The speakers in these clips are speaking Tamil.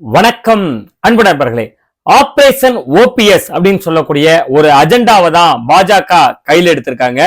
வணக்கம் அன்பு நண்பர்களே. ஆபரேஷன் ஓபிஎஸ் அப்படின்னு சொல்லக்கூடிய ஒரு அஜெண்டாவை தான் பாஜக கையில் எடுத்திருக்காங்க.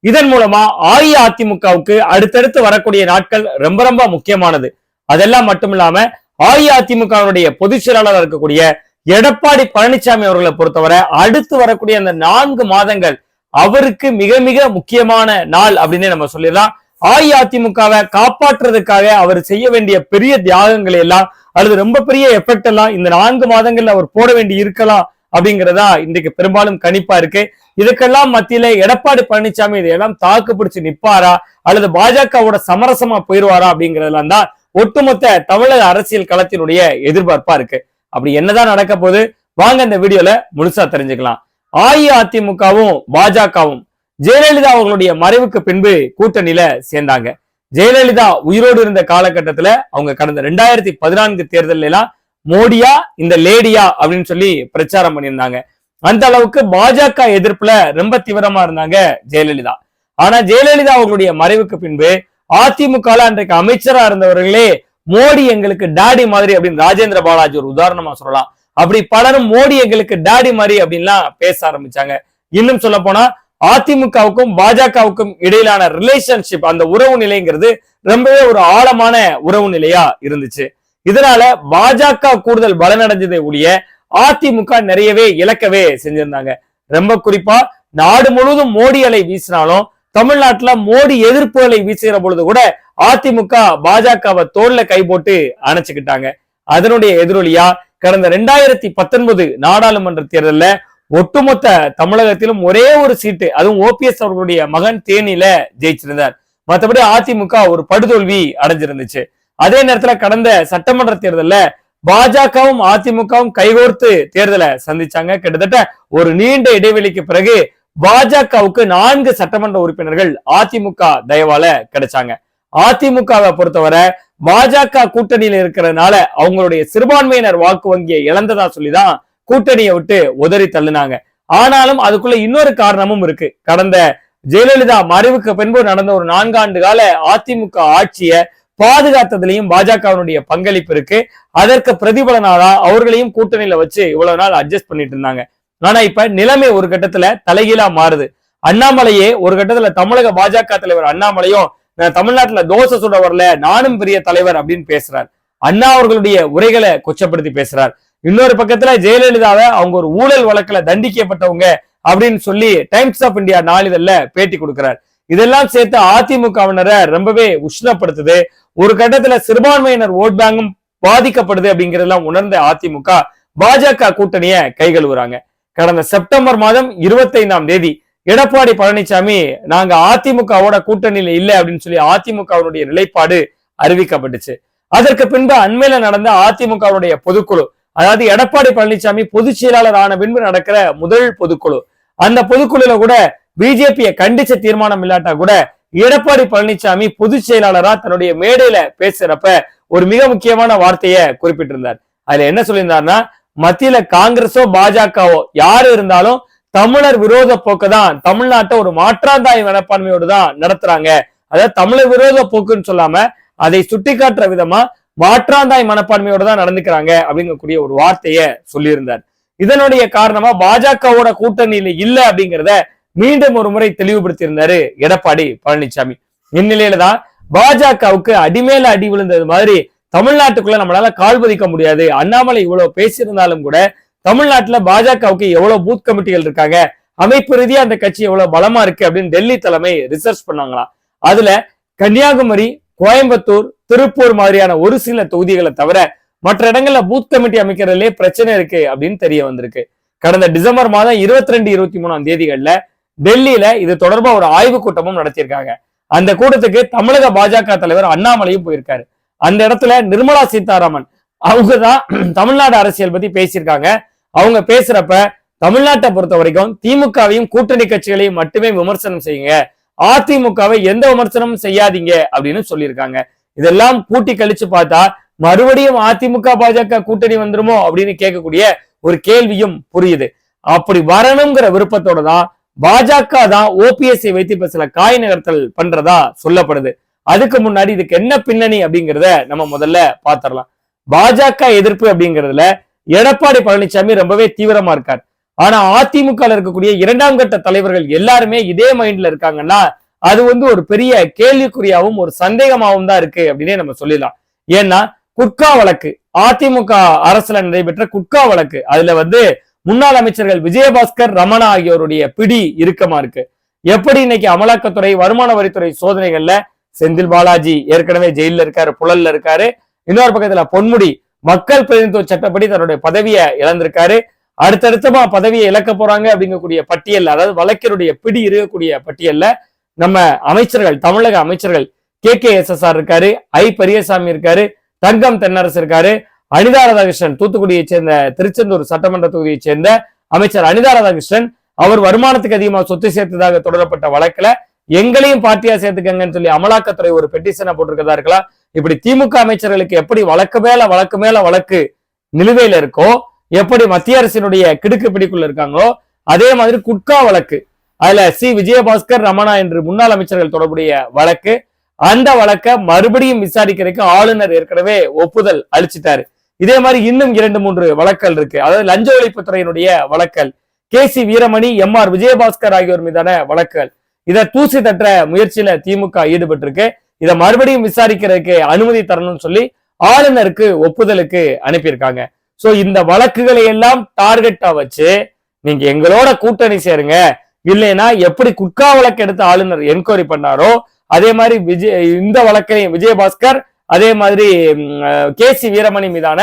இதன் மூலமா அஇஅதிமுகவுக்கு அடுத்தடுத்து வரக்கூடிய நாட்கள் ரொம்ப ரொம்ப முக்கியமானது. அதெல்லாம் மட்டும் இல்லாம அஇஅதிமுகவுடைய பொதுச் செயலாளர் இருக்கக்கூடிய எடப்பாடி பழனிசாமி அவர்களை பொறுத்தவரை அடுத்து வரக்கூடிய அந்த நான்கு மாதங்கள் அவருக்கு மிக மிக முக்கியமான நாள் அப்படின்னு நம்ம சொல்லிடலாம். அஇஅதிமுகவை காப்பாற்றுறதுக்காக அவர் செய்ய வேண்டிய பெரிய தியாகங்களை எல்லாம் அல்லது ரொம்ப பெரிய எஃபெக்ட் எல்லாம் இந்த நான்கு மாதங்கள்ல அவர் போட வேண்டி இருக்கலாம் அப்படிங்கிறதா இன்றைக்கு பெரும்பாலும் கணிப்பா இருக்கு. இதுக்கெல்லாம் மத்தியில எடப்பாடி பழனிசாமி இதையெல்லாம் தாக்கு பிடிச்சு நிப்பாரா? அல்லது பாஜகவோட சமரசமா போயிருவாரா அப்படிங்கறதெல்லாம் தான் ஒட்டுமொத்த தமிழக அரசியல் களத்தினுடைய எதிர்பார்ப்பா இருக்கு. அப்படி என்னதான் நடக்க போகுது? வாங்க இந்த வீடியோல முழுசா தெரிஞ்சுக்கலாம். அஇஅதிமுகவும் பாஜகவும் ஜெயலலிதா அவர்களுடைய மறைவுக்கு பின்பு கூட்டணியில சேர்ந்தாங்க. ஜெயலலிதா உயிரோடு இருந்த காலகட்டத்துல அவங்க கடந்த ரெண்டாயிரத்தி பதினான்கு தேர்தல் எல்லாம் மோடியா இந்த லேடியா அப்படின்னு சொல்லி பிரச்சாரம் பண்ணியிருந்தாங்க. அந்த அளவுக்கு பாஜக எதிர்ப்புல ரொம்ப தீவிரமா இருந்தாங்க ஜெயலலிதா. ஆனா ஜெயலலிதா அவர்களுடைய மறைவுக்கு பின்பு அதிமுக அன்றைக்கு அமைச்சரா இருந்தவர்களே மோடி எங்களுக்கு டாடி மாதிரி அப்படின்னு ராஜேந்திர பாலாஜி ஒரு உதாரணமா சொல்லலாம். அப்படி பலரும் மோடி எங்களுக்கு டாடி மாதிரி அப்படின்லாம் பேச ஆரம்பிச்சாங்க. இன்னும் சொல்ல போனா அதிமுகவுக்கும் பாஜகவுக்கும் இடையிலான ரிலேஷன்ஷிப் அந்த உறவு நிலைங்கிறது ரொம்பவே ஒரு ஆழமான உறவு நிலையா இருந்துச்சு. இதனால பாஜக கூடுதல் பலனடைஞ்சதை ஒழிய அதிமுக நிறையவே இழக்கவே செஞ்சிருந்தாங்க. ரொம்ப குறிப்பா நாடு முழுவதும் மோடி அலை வீசினாலும் தமிழ்நாட்டுல மோடி எதிர்ப்பு அலை வீசுகிற பொழுது கூட அதிமுக பாஜகவை தோல்ல கை போட்டு அணைச்சுக்கிட்டாங்க. அதனுடைய எதிரொலியா கடந்த ரெண்டாயிரத்தி பத்தொன்பது நாடாளுமன்ற தேர்தலில் ஒட்டுமொத்த தமிழகத்திலும் ஒரே ஒரு சீட்டு அதுவும் ஓபிஎஸ் அவர்களுடைய மகன் தேனியில ஜெயிச்சிருந்தார். மற்றபடி அதிமுக ஒரு படுதோல்வி அடைஞ்சிருந்துச்சு. அதே நேரத்துல கடந்த சட்டமன்ற தேர்தல்ல பாஜகவும் அதிமுகவும் கைகோர்த்து தேர்தலை சந்திச்சாங்க. கிட்டத்தட்ட ஒரு நீண்ட இடைவெளிக்கு பிறகு பாஜகவுக்கு நான்கு சட்டமன்ற உறுப்பினர்கள் அதிமுக தயவால கிடைச்சாங்க. அதிமுகவை பொறுத்தவரை பாஜக கூட்டணியில இருக்கிறதுனால அவங்களுடைய சிறுபான்மையினர் வாக்கு வங்கியை இழந்ததா சொல்லிதான் கூட்டணியை விட்டு உதறி தள்ளினாங்க. ஆனாலும் அதுக்குள்ள இன்னொரு காரணமும் இருக்கு. கடந்த ஜெயலலிதா மறைவுக்கு பின்பு நடந்த ஒரு நான்காண்டு கால அதிமுக ஆட்சிய பாதுகாத்ததுலயும் பாஜகவினுடைய பங்களிப்பு இருக்கு. அதற்கு பிரதிபலனாலா அவர்களையும் கூட்டணியில வச்சு இவ்வளவு நாள் அட்ஜஸ்ட் பண்ணிட்டு இருந்தாங்க. ஆனா இப்ப நிலைமை ஒரு கட்டத்துல தலைகீழா மாறுது. அண்ணாமலையே ஒரு கட்டத்துல தமிழக பாஜக தலைவர் அண்ணாமலையும் நான் தமிழ்நாட்டுல தோசை சுட வரல நானும் பெரிய தலைவர் அப்படின்னு பேசுறார். அண்ணா அவர்களுடைய உரைகளை கொச்சப்படுத்தி பேசுறார். இன்னொரு பக்கத்துல ஜெயலலிதாவை அவங்க ஒரு ஊழல் வழக்குல தண்டிக்கப்பட்டவங்க அப்படின்னு சொல்லி டைம்ஸ் ஆஃப் இந்தியா நாளிதழ்ல பேட்டி கொடுக்கிறார். இதெல்லாம் சேர்த்து அதிமுகவினரை ரொம்பவே உஷ்ணப்படுத்துது. ஒரு கட்டத்துல சிறுபான்மையினர் ஓட் பேங்கும் பாதிக்கப்படுது அப்படிங்கறதெல்லாம் உணர்ந்த அதிமுக பாஜக கூட்டணிய கைகழுவுறாங்க. கடந்த செப்டம்பர் மாதம் இருபத்தைந்தாம் தேதி எடப்பாடி பழனிசாமி நாங்க அதிமுகவோட கூட்டணியில இல்லை அப்படின்னு சொல்லி அதிமுகவினுடைய நிலைப்பாடு அறிவிக்கப்பட்டுச்சு. அதற்கு பின்பு அண்மையில நடந்த அதிமுகவுடைய பொதுக்குழு அதாவது எடப்பாடி பழனிசாமி பொதுச் செயலாளர் ஆன பின்பு நடக்கிற முதல் பொதுக்குழு. அந்த பொதுக்குழுல கூட பிஜேபியை கண்டிச்ச தீர்மானம் இல்லாட்டா கூட எடப்பாடி பழனிசாமி பொதுச் செயலாளரா தன்னுடைய மேடையில பேசுறப்ப ஒரு மிக முக்கியமான வார்த்தையை குறிப்பிட்டிருந்தார். அதுல என்ன சொல்லியிருந்தாருன்னா மத்தியில காங்கிரஸோ பாஜகவோ யாரு இருந்தாலும் தமிழர் விரோத போக்கு தான் தமிழ்நாட்டை ஒரு மாற்றாந்தாய் மனப்பான்மையோடு தான் நடத்துறாங்க. அதாவது தமிழர் விரோத போக்குன்னு சொல்லாம அதை சுட்டிக்காட்டுற விதமா மாற்றாந்தாய் மனப்பான்மையோட தான் நடந்துக்கிறாங்க அப்படிங்கக்கூடிய ஒரு வார்த்தைய சொல்லியிருந்தார். இதனுடைய காரணமா பாஜகவோட கூட்டணியில இல்ல அப்படிங்கிறத மீண்டும் ஒரு முறை தெளிவுபடுத்தியிருந்தாரு எடப்பாடி பழனிசாமி இந்நிலையில தான் பாஜகவுக்கு அடிமேல அடி விழுந்தது மாதிரி தமிழ்நாட்டுக்குள்ள நம்மளால கால் பதிக்க முடியாது. அண்ணாமலை இவ்வளவு பேசியிருந்தாலும் கூட தமிழ்நாட்டுல பாஜகவுக்கு எவ்வளவு பூத் கமிட்டிகள் இருக்காங்க அமைப்பு ரீதியா அந்த கட்சி எவ்வளவு பலமா இருக்கு அப்படின்னு டெல்லி தலைமை ரிசர்ச் பண்ணாங்களாம். அதுல கன்னியாகுமரி கோயம்புத்தூர் திருப்பூர் மாதிரியான ஒரு சில தொகுதிகளை தவிர மற்ற இடங்கள்ல பூத் கமிட்டி அமைக்கிறதுலே பிரச்சனை இருக்கு அப்படின்னு தெரிய வந்திருக்கு. கடந்த டிசம்பர் மாதம் இருபத்தி ரெண்டு இருபத்தி மூணாம் தேதிகள்ல டெல்லியில இது தொடர்பா ஒரு ஆய்வு கூட்டமும் நடத்தியிருக்காங்க. அந்த கூட்டத்துக்கு தமிழக பாஜக தலைவர் அண்ணாமலையும் போயிருக்காரு. அந்த இடத்துல நிர்மலா சீதாராமன் அவங்க தான் தமிழ்நாடு அரசியல் பத்தி பேசியிருக்காங்க. அவங்க பேசுறப்ப தமிழ்நாட்டை பொறுத்த வரைக்கும் திமுகவையும் கூட்டணி கட்சிகளையும் மட்டுமே விமர்சனம் செய்யுங்க. அதிமுகவை எந்த விமர்சனமும் செய்யாதீங்க அப்படின்னு சொல்லியிருக்காங்க. இதெல்லாம் கூட்டி கழிச்சு பார்த்தா மறுபடியும் அதிமுக பாஜக கூட்டணி வந்துருமோ அப்படின்னு கேட்கக்கூடிய ஒரு கேள்வியும் புரியுது. அப்படி வரணுங்கிற விருப்பத்தோட தான் பாஜக தான் ஓபிஎஸ்ஐ வைத்து இப்ப சில காய் நகர்த்தல் பண்றதா சொல்லப்படுது. அதுக்கு முன்னாடி இதுக்கு என்ன பின்னணி அப்படிங்கிறத நம்ம முதல்ல பாத்திரலாம். பாஜக எதிர்ப்பு அப்படிங்கிறதுல எடப்பாடி பழனிசாமி ரொம்பவே தீவிரமா இருக்கார். ஆனா அதிமுக இருக்கக்கூடிய இரண்டாம் கட்ட தலைவர்கள் எல்லாருமே இதே மைண்ட்ல இருக்காங்கன்னா அது வந்து ஒரு பெரிய கேள்விக்குறியாவும் ஒரு சந்தேகமாகவும் தான் இருக்கு அப்படின்னே நம்ம சொல்லிடலாம். ஏன்னா குட்கா வழக்கு அதிமுக அரசுல நடைபெற்ற குட்கா வழக்கு அதுல வந்து முன்னாள் அமைச்சர்கள் விஜயபாஸ்கர் ரமணா ஆகியோருடைய பிடி இறுக்கமா இருக்கு. எப்படி இன்னைக்கு அமலாக்கத்துறை வருமான வரித்துறை சோதனைகள்ல செந்தில் பாலாஜி ஏற்கனவே ஜெயில இருக்காரு புழல்ல இருக்காரு இன்னொரு பக்கத்துல பொன்முடி மக்கள் பிரதிநிதித்துவ சட்டப்படி தன்னுடைய பதவியை இழந்திருக்காரு அடுத்தடுத்தமா பதவியை இழக்க போறாங்க அப்படிங்கக்கூடிய பட்டியல் அதாவது வழக்கினுடைய பிடி இருக்கக்கூடிய பட்டியல்ல நம்ம அமைச்சர்கள் தமிழக அமைச்சர்கள் K K S S R இருக்காரு ஐ பெரியசாமி இருக்காரு தங்கம் தென்னரசு இருக்காரு அனிதா ராதாகிருஷ்ணன் தூத்துக்குடியை சேர்ந்த திருச்செந்தூர் சட்டமன்ற தொகுதியை சேர்ந்த அமைச்சர் அனிதா ராதாகிருஷ்ணன் அவர் வருமானத்துக்கு அதிகமா சொத்து சேர்த்ததாக தொடரப்பட்ட வழக்குல எங்களையும் பார்ட்டியா சேர்த்துக்கங்கன்னு சொல்லி அமலாக்கத்துறை ஒரு பெட்டிஷனை போட்டிருக்கதா இருக்கலாம். இப்படி திமுக அமைச்சர்களுக்கு எப்படி வழக்கு மேல வழக்கு மேல வழக்கு நிலுவையில இருக்கோ எப்படி மத்திய அரசினுடைய கிடுக்கு பிடிக்குள்ள இருக்காங்களோ அதே மாதிரி குட்கா வழக்கு. அதுல சி. விஜயபாஸ்கர் ரமணா என்று முன்னாள் அமைச்சர்கள் தொடர்புடைய வழக்கு. அந்த வழக்கை மறுபடியும் விசாரிக்கிறதுக்கு ஆளுநர் ஏற்கனவே ஒப்புதல் அளிச்சிட்டாரு. இதே மாதிரி இன்னும் இரண்டு மூன்று வழக்கல் இருக்கு. அதாவது லஞ்ச ஒழிப்புத்துறையினுடைய வழக்கல். K. C. Veeramani M. R. Vijayabaskar ஆகியோர் மீதான வழக்குகள் இதை தூசி தட்டுற முயற்சியில திமுக ஈடுபட்டு இருக்கு இதை மறுபடியும் விசாரிக்கிறதுக்கு அனுமதி தரணும்னு சொல்லி ஆளுநருக்கு ஒப்புதலுக்கு அனுப்பியிருக்காங்க. சோ இந்த வழக்குகளை எல்லாம் டார்கெட்டா வச்சு நீங்க எங்களோட கூட்டணி சேருங்க. இல்லைன்னா எப்படி குட்கா வழக்கு எடுத்த ஆளுநர் என்கொயரி பண்ணாரோ அதே மாதிரி விஜய் இந்த வழக்கையும் விஜயபாஸ்கர் அதே மாதிரி கே சி வீரமணி மீதான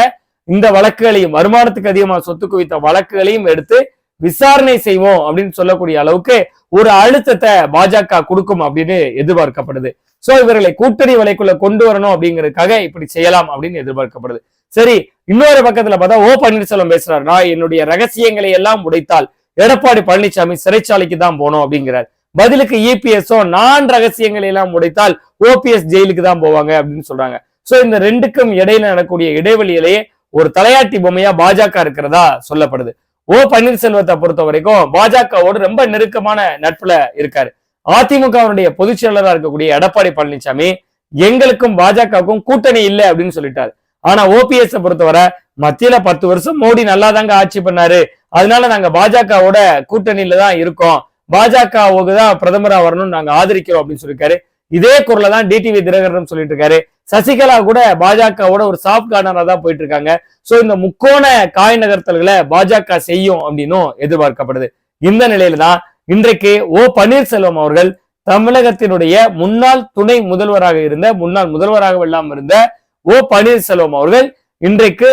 இந்த வழக்குகளையும் வருமானத்துக்கு அதிகமாக சொத்து குவித்த வழக்குகளையும் எடுத்து விசாரணை செய்வோம் அப்படின்னு சொல்லக்கூடிய அளவுக்கு ஒரு அழுத்தத்தை பாஜக கொடுக்கும் அப்படின்னு எதிர்பார்க்கப்படுது. சோ இவர்களை கூட்டணி வலைக்குள்ள கொண்டு வரணும் அப்படிங்கிறதுக்காக இப்படி செய்யலாம் அப்படின்னு எதிர்பார்க்கப்படுது. சரி இன்னொரு பக்கத்துல பார்த்தா ஓ பன்னீர்செல்வம் பேசுறாரு. நான் என்னுடைய ரகசியங்களை எல்லாம் உடைத்தால் எடப்பாடி பழனிசாமி சிறைச்சாலைக்கு தான் போனோம் அப்படிங்கிறார். பதிலுக்கு இபிஎஸ்ஓ நான் ரகசியங்களை எல்லாம் உடைத்தால் ஓபிஎஸ் ஜெயிலுக்கு தான் போவாங்க அப்படின்னு சொல்றாங்க. சோ இந்த ரெண்டுக்கும் இடையில நடக்கூடிய இடைவெளியிலேயே ஒரு தலையாட்டி பொம்மையா பாஜக இருக்கிறதா சொல்லப்படுது. ஓ பன்னீர்செல்வத்தை பொறுத்த வரைக்கும் பாஜகவோடு ரொம்ப நெருக்கமான நட்புல இருக்காரு. அதிமுகவினுடைய பொதுச் செயலராக இருக்கக்கூடிய எடப்பாடி பழனிசாமி எங்களுக்கும் பாஜகவுக்கும் கூட்டணி இல்லை அப்படின்னு சொல்லிட்டாரு. ஆனா ஓபிஎஸ் பொறுத்தவரை மத்தியில பத்து வருஷம் மோடி நல்லா தாங்க ஆட்சி பண்ணாரு. அதனால நாங்க பாஜகவோட கூட்டணியில தான் இருக்கோம். பாஜகவுக்கு தான் பிரதமரா வரணும்னு நாங்க ஆதரிக்கிறோம் அப்படின்னு சொல்லியிருக்காரு. இதே குரலை தான் டிடிவி தினகரன் சொல்லிட்டு இருக்காரு சசிகலா கூட பாஜகவோட ஒரு சாஃப்ட் கார்னரா தான் போயிட்டு இருக்காங்க சோ இந்த முக்கோண காய் நகர்த்தல்களை பாஜக செய்யும் அப்படின்னும் எதிர்பார்க்கப்படுது. இந்த நிலையில தான் இன்றைக்கு ஓ பன்னீர்செல்வம் அவர்கள் தமிழகத்தினுடைய முன்னாள் துணை முதல்வராக இருந்த முன்னாள் முதல்வராக இல்லாமல் இருந்த ஓ பன்னீர்செல்வம் அவர்கள் இன்றைக்கு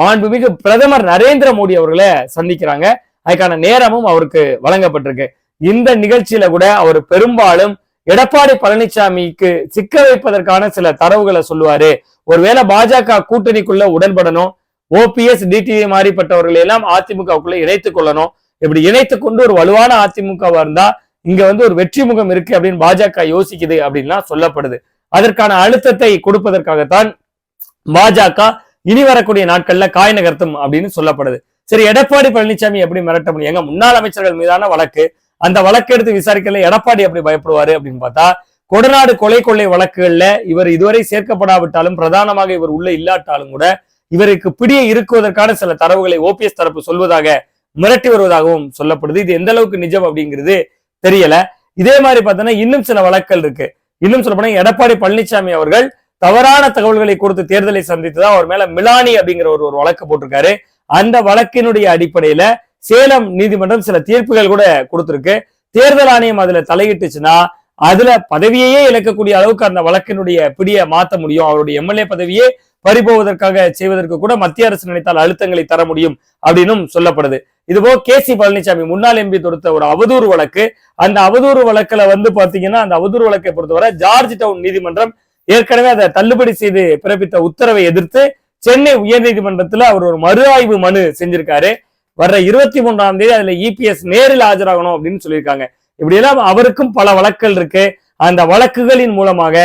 மாண்புமிகு பிரதமர் நரேந்திர மோடி அவர்களை சந்திக்கிறாங்க. அதுக்கான நேரமும் அவருக்கு வழங்கப்பட்டிருக்கு. இந்த நிகழ்ச்சியில கூட அவர் பெரும்பாலும் எடப்பாடி பழனிசாமிக்கு சிக்க வைப்பதற்கான சில தரவுகளை சொல்லுவாரு. ஒருவேளை பாஜக கூட்டணிக்குள்ள உடன்படணும். ஓபிஎஸ் டிடிவி மாறிப்பட்டவர்களை எல்லாம் அதிமுகவுக்குள்ள இணைத்துக் கொள்ளணும். இப்படி இணைத்து கொண்டு ஒரு வலுவான அதிமுகவா இருந்தா இங்க வந்து ஒரு வெற்றி முகம் இருக்கு அப்படின்னு பாஜக யோசிக்குது அப்படின்லாம் சொல்லப்படுது. அதற்கான அழுத்தத்தை கொடுப்பதற்காகத்தான் பாஜக இனி வரக்கூடிய நாட்கள்ல காய் நகர்த்தும் அப்படின்னு சொல்லப்படுது. சரி எடப்பாடி பழனிசாமி எப்படி மிரட்ட முடியும்? எங்க முன்னாள் அமைச்சர்கள் மீதான வழக்கு அந்த வழக்கு எடுத்து விசாரிக்கல எடப்பாடி அப்படி பயப்படுவாரு அப்படின்னு பார்த்தா கொடநாடு கொலை கொள்ளை வழக்குகள்ல இவர் இதுவரை சேர்க்கப்படாவிட்டாலும் பிரதானமாக இவர் உள்ள இல்லாட்டாலும் கூட இவருக்கு பிடிய இருக்குவதற்கான சில தரவுகளை ஓபிஎஸ் தரப்பு சொல்வதாக மிரட்டி வருவதாகவும் சொல்லப்படுது. இது எந்த அளவுக்கு நிஜம் அப்படிங்கிறது தெரியல. இதே மாதிரி பார்த்தோன்னா இன்னும் சில வழக்குகள் இருக்கு. இன்னும் சொல்ல போனா எடப்பாடி பழனிசாமி அவர்கள் தவறான தகவல்களை கொடுத்து தேர்தலை சந்தித்துதான் அவர் மேல மிலானி அப்படிங்கிற ஒரு ஒரு வழக்கு போட்டிருக்காரு. அந்த வழக்கினுடைய அடிப்படையில சேலம் நீதிமன்றம் சில தீர்ப்புகள் கூட கொடுத்திருக்கு. தேர்தல் ஆணையம் அதுல தலையிட்டுச்சுன்னா அதுல பதவியையே இழக்கக்கூடிய அளவுக்கு அந்த வழக்கினுடைய பிடியை மாத்த முடியும். அவருடைய எம்எல்ஏ பதவியே பறிபோவதற்காக செய்வதற்கு கூட மத்திய அரசு நினைத்தால் அழுத்தங்களை தர முடியும் அப்படின்னும் சொல்லப்படுது. இதுபோ கே சி பழனிசாமி முன்னாள் எம்பி தொடுத்த ஒரு அவதூறு வழக்கு. அந்த அவதூறு வழக்குல வந்து பாத்தீங்கன்னா அந்த அவதூறு வழக்கை பொறுத்தவரை ஜார்ஜ் டவுன் நீதிமன்றம் ஏற்கனவே அதை தள்ளுபடி செய்து பிறப்பித்த உத்தரவை எதிர்த்து சென்னை உயர்நீதிமன்றத்துல அவர் ஒரு மறு ஆய்வு மனு செஞ்சிருக்காரு. வர்ற இருபத்தி மூன்றாம் தேதி அதுல இபிஎஸ் நேரில் ஆஜராகணும் அப்படின்னு சொல்லியிருக்காங்க. இப்படி எல்லாம் அவருக்கும் பல வழக்குகள் இருக்கு. அந்த வழக்குகளின் மூலமாக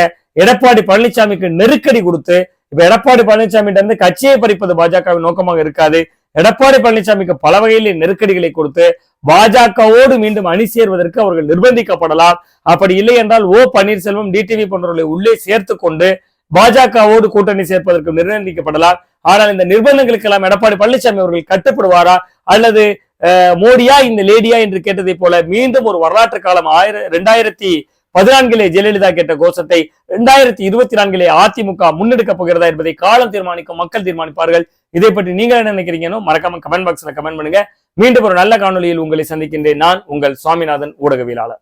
எடப்பாடி பழனிசாமிக்கு நெருக்கடி கொடுத்து இப்ப எடப்பாடி பழனிசாமி இருந்து கட்சியை பறிப்பது பாஜகவின் நோக்கமாக இருக்காது. எடப்பாடி பழனிசாமிக்கு பல வகையிலே நெருக்கடிகளை கொடுத்து பாஜகவோடு மீண்டும் அணி சேர்வதற்கு அவர்கள் நிர்பந்திக்கப்படலாம். அப்படி இல்லை என்றால் ஓ பன்னீர்செல்வம் டிடிவி போன்றவர்களை உள்ளே சேர்த்து கொண்டு பாஜகவோடு கூட்டணி சேர்ப்பதற்கு நிர்ணயிக்கப்படலாம். ஆனால் இந்த நிர்பந்தங்களுக்கெல்லாம் எடப்பாடி பழனிசாமி அவர்கள் கட்டுப்படுவாரா? அல்லது மோடியா இந்த லேடியா என்று கேட்டதை போல மீண்டும் ஒரு வரலாற்று காலம் ஆயிர ரெண்டாயிரத்தி பதினான்கிலே ஜெயலலிதா கேட்ட கோஷத்தை இரண்டாயிரத்தி இருபத்தி நான்கிலே அதிமுக முன்னெடுக்க போகிறதா என்பதை காலம் தீர்மானிக்கும் மக்கள் தீர்மானிப்பார்கள். இதை பற்றி நீங்க என்ன நினைக்கிறீங்கன்னு மறக்காம கமெண்ட் பாக்ஸ்ல கமெண்ட் பண்ணுங்க. மீண்டும் ஒரு நல்ல காணொளியில் உங்களை சந்திக்கின்றேன். நான் உங்கள் சுவாமிநாதன் ஊடகவியலாளர்.